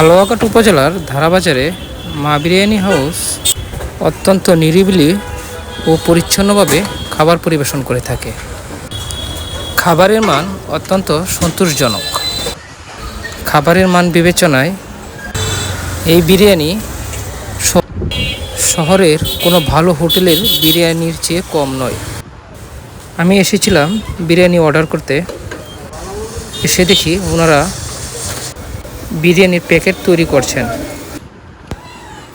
হালুয়াঘাট উপজেলার ধারাবাজারে মা বিরিয়ানি হাউস অত্যন্ত নিরিবিলি ও পরিচ্ছন্নভাবে খাবার পরিবেশন করে থাকে। খাবারের মান অত্যন্ত সন্তোষজনক। খাবারের মান বিবেচনায় এই বিরিয়ানি শহরের কোনো ভালো হোটেলের বিরিয়ানির চেয়ে কম নয়। আমি এসেছিলাম বিরিয়ানি অর্ডার করতে। এসে দেখি ওনারা বিরিয়ানির প্যাকেট তৈরি করছেন।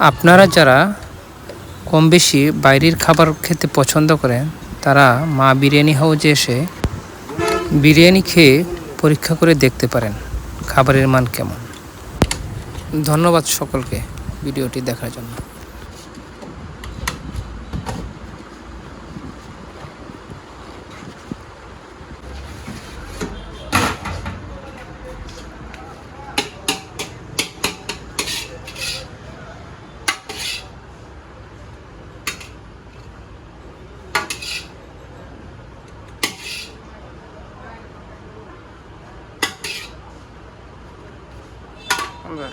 আপনারা যারা কম বেশি বাইরের খাবার খেতে পছন্দ করেন, তারা মা বিরিয়ানি হাউজে এসে বিরিয়ানি খেয়ে পরীক্ষা করে দেখতে পারেন খাবারের মান কেমন। ধন্যবাদ সকলকে ভিডিওটি দেখার জন্য। Không rồi